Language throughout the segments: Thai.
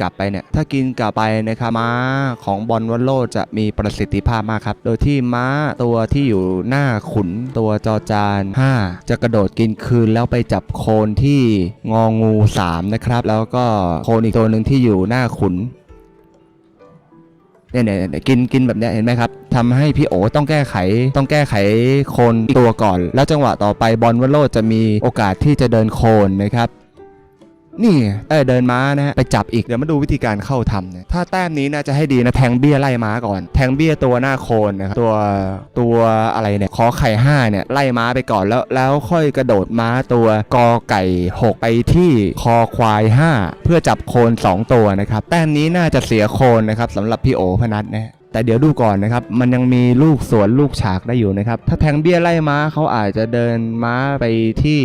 กลับไปเนี่ยถ้ากินกลับไปนะครับม้าของบอลวัลโลจะมีประสิทธิภาพมากครับ โดยที่ม้าตัวที่อยู่หน้าขุนตัวจอจาน 5 จะกระโดดกินคืนแล้วไปจับโคนที่งองู 3 นะครับ แล้วก็โคนอีกตัวหนึ่งที่อยู่หน้าขุนเนี่ยเนี่ยเนี่ยกินกินแบบเนี้ยเห็นไหมครับทำให้พี่โอต้องแก้ไขต้องแก้ไขโคนตัวก่อน แล้วจังหวะต่อไปบอลวัลโลจะมีโอกาสที่จะเดินโคนนะครับ นี่เออเดินม้านะฮะไปจับอีกเดี๋ยวมาดูวิธีการเข้าทำเนี่ยถ้าแต้มนี้นะจะให้ดีนะแทงเบี้ยไล่ม้าก่อน แทงเบี้ยตัวหน้าโคนนะครับตัวตัวอะไรเนี่ยขอไข่ห้าเนี่ยไล่ม้าไปก่อนแล้วแล้วค่อยกระโดดม้าตัวกอไก่หกไปที่คอควายห้าเพื่อจับโคนสองตัวนะครับแต้มนี้น่าจะเสียโคนนะครับสำหรับพี่โอพนัทนะ แต่เดี๋ยวดูก่อนนะครับ มันยังมีลูกสวนลูกฉากได้อยู่นะครับ ถ้าแทงเบี้ยไล่ม้าเขาอาจจะเดินม้าไปที่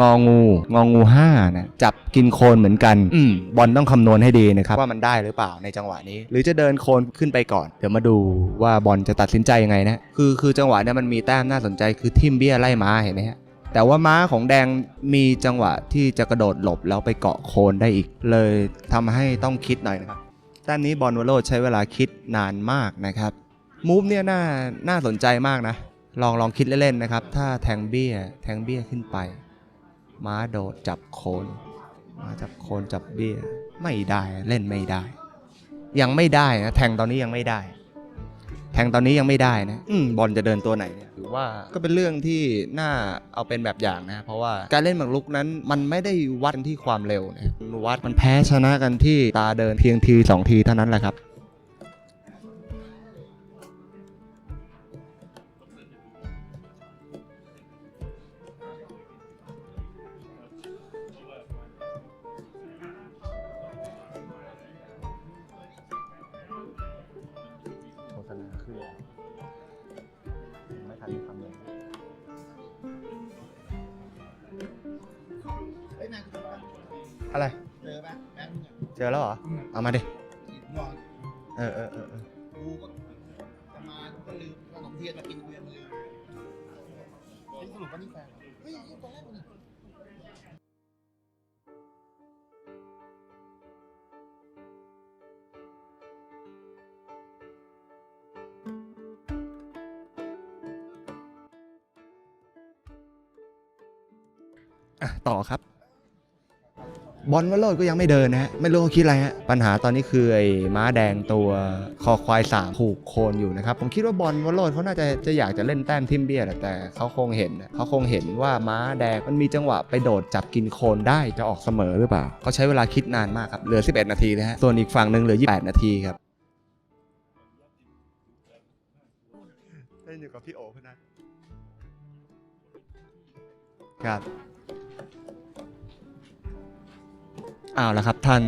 งองู งองูห้านะจับกินโคนเหมือนกันอืมบอลต้องคำนวณให้ดีนะครับ ว่ามันได้หรือเปล่าในจังหวะนี้ หรือจะเดินโคนขึ้นไปก่อน เดี๋ยวมาดูว่าบอลจะตัดสินใจยังไงนะคือคือจังหวะเนี้ยมันมีแต้มน่าสนใจคือทิมเบี้ยไล่ม้าเห็นไหมฮะแต่ว่าม้าของแดงมีจังหวะที่จะกระโดดหลบแล้วไปเกาะโคนได้อีก เลยทำให้ต้องคิดหน่อยนะครับ แต้มนี้บอลวอลโลใช้เวลาคิดนานมากนะครับมูฟเนี่ยน่าน่าสนใจมากนะ ลองลองคิดเล่นๆนะครับ ถ้าแทงเบี้ย แทงเบี้ยขึ้นไป ม้าโดดจับโคนม้าจับโคนจับเบี้ย ไม่ได้เล่นไม่ได้ ยังไม่ได้นะแทงตอนนี้ยังไม่ได้ แทงตอนนี้ยังไม่ได้นะอืมบอลจะเดินตัวไหนเนี่ย ว่าก็เป็นเรื่องที่น่าเอาเป็นแบบอย่างนะ เพราะว่าการเล่นหมากรุกนั้นมันไม่ได้วัดกันที่ความเร็วนะมันวัดมันแพ้ชนะกันที่ตาเดินเพียงทีสองทีเท่านั้นแหละครับ อะไร เจอปะแบงค์เนี่ยเจอแล้วเหรอเอามาดินอนเออเออเออเออกูก็จะมากูก็ลืมขนมเทียนมากินกูยังลืมนี่สรุปว่านี่แฟนเหรอเฮ้ยตอนแรกกูนี่อะต่อครับ บอลวอลโลดก็ยังไม่เดินนะฮะไม่รู้เขาคิดอะไรฮะปัญหาตอนนี้คือไอ้ม้าแดงตัวคอควายสามผูกโคนอยู่นะครับผมคิดว่าบอลวอลโลดเขาน่าจะจะอยากจะเล่นแต้มทิมเบียแหละแต่เขาคงเห็นนะเขาคงเห็นว่าม้าแดงมันมีจังหวะไปโดดจับกินโคนได้จะออกเสมอหรือเปล่าเขาใช้เวลาคิดนานมากครับเหลือ 11 นาทีนะฮะส่วนอีกฝั่งหนึ่งเหลือ 28 นาทีครับเล่นอยู่กับพี่โอพนัทครับ เอาละครับท่าน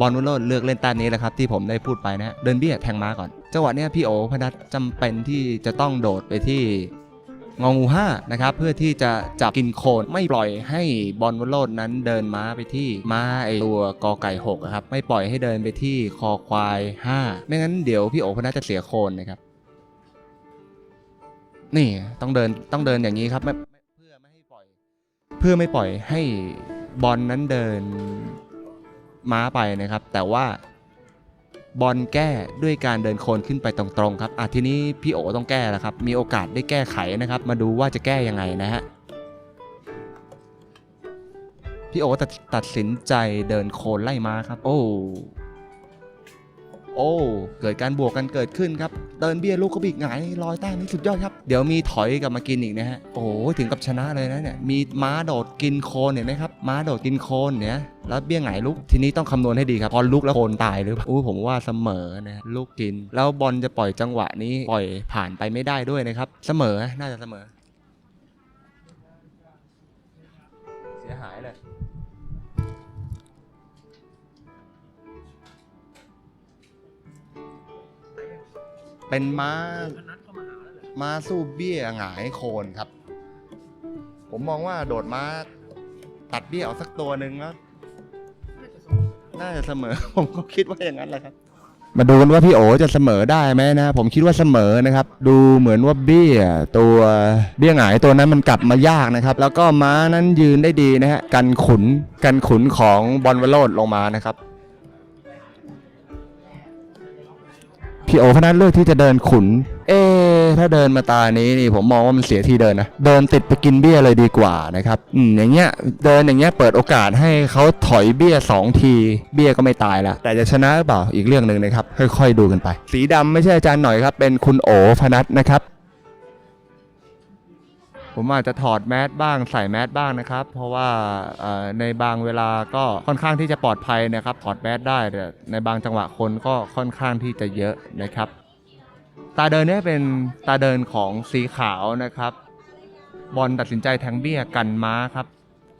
บอลวุโรดเลือกเล่นแต้มนี้แหละครับที่ผมได้พูดไปนะเดินเบี้ยแทงม้าก่อนจังหวะนี้พี่โอพนัทจำเป็นที่จะต้องโดดไปที่งองูห้านะครับเพื่อที่จะจับกินโคนไม่ปล่อยให้บอลวุโรดนั้นเดินม้าไปที่ม้าไอตัวกอไก่หกครับไม่ปล่อยให้เดินไปที่คอควายห้าไม่งั้นเดี๋ยวพี่โอพนัทจะเสียโคนนะครับ นี่ต้องเดินต้องเดินอย่างนี้ครับเพื่อไม่ให้ปล่อย เพื่อไม่ปล่อยให้บอลนั้นเดิน ม้าไปนะครับ แต่ว่าบอลแก้ด้วยการเดินโคนขึ้นไปตรงๆครับอะทีนี้พี่โอต้องแก้แล้วครับ มีโอกาสได้แก้ไขนะครับ มาดูว่าจะแก้ยังไงนะฮะพี่โอตัดตัดสินใจเดินโคนไล่ม้าครับ โอ้ โอ้เกิดการบวกกันเกิดขึ้นครับเดินเบี้ยลูกกระบิกหงายลอยใต้นี่สุดยอดครับเดี๋ยวมีถอยกลับมากินอีกนะฮะโอ้ถึงกับชนะเลยนะเนี่ยมีม้าโดดกินโคนเห็นไหมครับม้าโดดกินโคนเนี่ยแล้วเบี้ยหงายลุกทีนี้ต้องคำนวณให้ดีครับพอลุกแล้วโคนตายหรือเปล่าอู้ผมว่าเสมอนะลูกกิน แล้วบอลจะปล่อยจังหวะนี้ปล่อยผ่านไปไม่ได้ด้วยนะครับเสมอน่าจะเสมอ เสียหายเลย เป็นม้าม้าสู้เบี้ยหงายโคนครับ ผมมองว่าโดดม้าตัดเบี้ยเอาสักตัวหนึ่งแล้วน่าจะเสมอ ผมก็คิดว่าอย่างนั้นแหละครับ มาดูกันว่าพี่โอจะเสมอได้ไหมนะ ผมคิดว่าเสมอนะครับ ดูเหมือนว่าเบี้ย ตัวเบี้ยหงายตัวนั้นมันกลับมายากนะครับ แล้วก็ม้านั้นยืนได้ดีนะฮะกันขุนกันขุนของบอลวโรดลงมานะครับ พี่โอพนัทเลือกที่จะเดินขุน เอ ถ้าเดินมาตานี้นี่ผมมองว่ามันเสียที่เดินนะ เดินติดไปกินเบี้ยเลยดีกว่านะครับ อืมอย่างเงี้ยเดินอย่างเงี้ยเปิดโอกาสให้เขาถอยเบี้ยสองที เบี้ยก็ไม่ตายละ แต่จะชนะหรือเปล่าอีกเรื่องหนึ่งนะครับ ค่อยๆดูกันไป สีดำไม่ใช่อาจารย์หน่อยครับ เป็นคุณโอพนัทนะครับ ผมอาจจะถอดแมสบ้างใส่แมสบ้างนะครับ เพราะว่าในบางเวลาก็ค่อนข้างที่จะปลอดภัยนะครับถอดแมสได้แต่ในบางจังหวะคนก็ค่อนข้างที่จะเยอะนะครับ ตาเดินเนี่ยเป็นตาเดินของสีขาวนะครับ บอลตัดสินใจแทงเบี้ยกันม้าครับ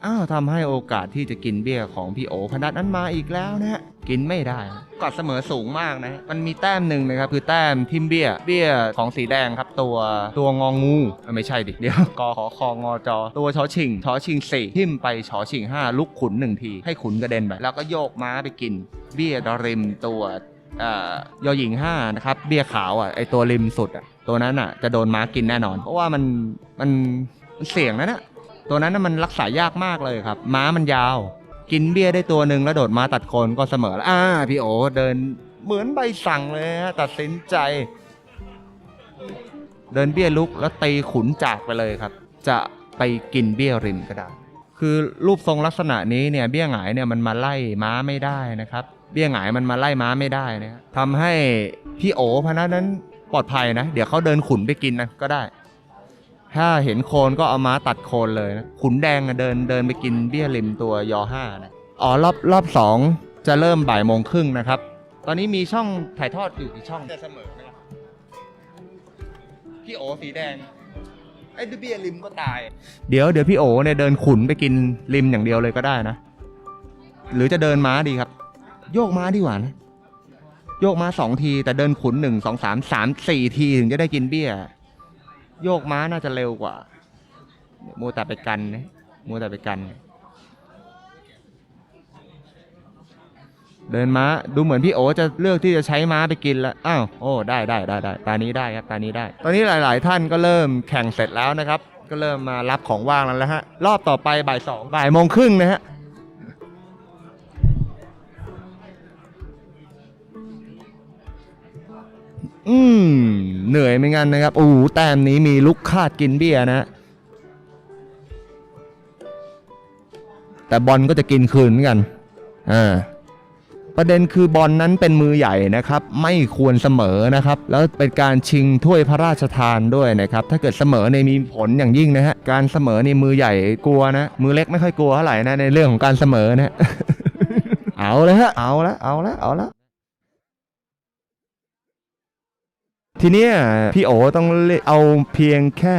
อ้าวทำให้โอกาสที่จะกินเบี้ยของพี่โอพนัทนั้นมาอีกแล้วนะฮะกินไม่ได้กอดเสมอสูงมากนะ มันมีแต้มหนึ่งนะครับ คือแต้มทิมเบี้ยเบี้ยของสีแดงครับ ตัวตัวงองูไม่ใช่ดิ เดี๋ยวกอขอคองอจอ ตัวชอชิงชอชิงสี่ทิมไปชอชิงห้าลุกขุนหนึ่งที ให้ขุนกระเด็นไปแล้วก็โยกม้าไปกิน เบี้ยดอริมตัวเอ่อยอหญิงห้านะครับเบี้ยขาวอะไอตัวริมสุดอะตัวนั้นอะจะโดนม้ากินแน่นอน เพราะว่ามันมันมันเสี่ยงนะเนี่ย ตัวนั้นน่ะมันรักษายากมากเลยครับ ม้ามันยาว กินเบี้ยได้ตัวหนึ่งแล้วโดดม้าตัดโคนก็เสมอแล้วอ่าพี่โอเดินเหมือนใบสั่งเลยฮะตัดสินใจ เดินเบี้ยลุกแล้วตีขุนจากไปเลยครับ จะไปกินเบี้ยริมก็ได้คือรูปทรงลักษณะนี้เนี่ยเบี้ยหงายเนี่ยมันมาไล่ม้าไม่ได้นะครับ เบี้ยหงายมันมาไล่ม้าไม่ได้นะทำให้พี่โอพนันนั้นปลอดภัยนะ เดี๋ยวเขาเดินขุนไปกินนะก็ได้ ถ้าเห็นโคนก็เอาม้าตัดโคนเลยนะขุนแดงอะเดินเดินไปกินเบี้ยริมตัวยอห้านะอ๋อรอบรอบสองจะเริ่มบ่ายโมงครึ่งนะครับ ตอนนี้มีช่องถ่ายทอดอยู่กี่ช่องจะเสมอไหมล่ะพี่โอสีแดง ไอ้เบี้ยริมก็ตาย เดี๋ยวเดี๋ยวพี่โอเนี่ยเดินขุนไปกินริมอย่างเดียวเลยก็ได้นะ หรือจะเดินม้าดีครับ โยกม้าดีกว่านะ โยกม้าสองทีแต่เดินขุนหนึ่งสองสามสามสี่ทีถึงจะได้กินเบี้ย โยกม้าน่าจะเร็วกว่ามัวแต่ไปกันนะมัวแต่ไปกัน เดินม้าดูเหมือนพี่โอจะเลือกที่จะใช้ม้าไปกินแล้วอ้าวโอ้ได้ได้ได้ได้ตานี้ได้ครับตานี้ได้ ตอนนี้หลาย ๆ ท่านก็เริ่มแข่งเสร็จแล้วนะครับ ก็เริ่มมารับของว่างแล้วนะฮะรอบต่อไปบ่ายสองบ่ายโมงครึ่งนะฮะ อืมเหนื่อยเหมือนกันนะครับโอ้โหแต้มนี้มีลุกคาดกินเบี้ยนะ แต่บอลก็จะกินคืนเหมือนกันอ่าประเด็นคือบอลนั้นเป็นมือใหญ่นะครับ ไม่ควรเสมอนะครับ แล้วเป็นการชิงถ้วยพระราชทานด้วยนะครับ ถ้าเกิดเสมอในมีผลอย่างยิ่งนะฮะการเสมอนี่มือใหญ่กลัวนะ มือเล็กไม่ค่อยกลัวเท่าไหร่นะในเรื่องของการเสมอนะฮะเอาเลยฮะเอาละเอาละเอาละ ทีเนี้ยพี่โอต้องเลือกเอาเพียงแค่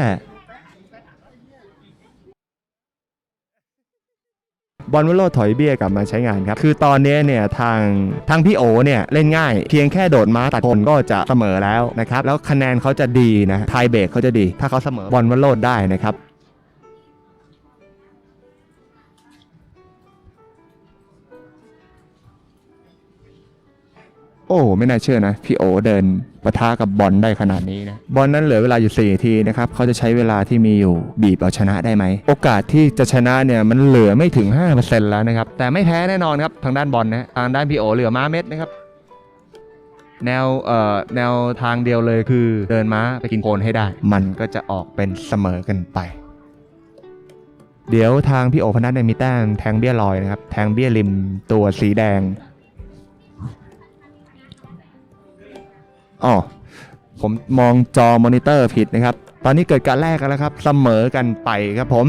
บอลวอลโลถอยเบี้ยกลับมาใช้งานครับ คือตอนนี้เนี่ยทางทางพี่โอเนี่ยเล่นง่าย เพียงแค่โดดม้าตัดคนก็จะเสมอแล้วนะครับ แล้วคะแนนเขาจะดีนะไทยเบรกเขาจะดี ถ้าเขาเสมอบอลวอลโลได้นะครับ อ้ไม่น่าเชื่อนะ พี่โอเดินปะทะกับบอลได้ขนาดนี้นะบอลนั้นเหลือเวลาอยู่ 4 ทีนะครับเขาจะใช้เวลาที่มีอยู่บีบเอาชนะได้ไหม โอกาสที่จะชนะเนี่ยมันเหลือไม่ถึง 5%แล้วนะครับ แต่ไม่แพ้แน่นอนครับ ทางด้านบอลนะทางด้านพี่โอเหลือม้าเม็ดนะครับแนวเอ่อแนวทางเดียวเลยคือเดินม้าไปกินโคนให้ได้ มันก็จะออกเป็นเสมอกันไป เดี๋ยวทางพี่โอพนัทเนี่ยมีแต้มแทงเบี้ยลอยนะครับแทงเบี้ยริมตัวสีแดง อ๋อผมมองจอมอนิเตอร์ผิดนะครับ ตอนนี้เกิดการแลกกันแล้วครับ เสมอกันไปครับผม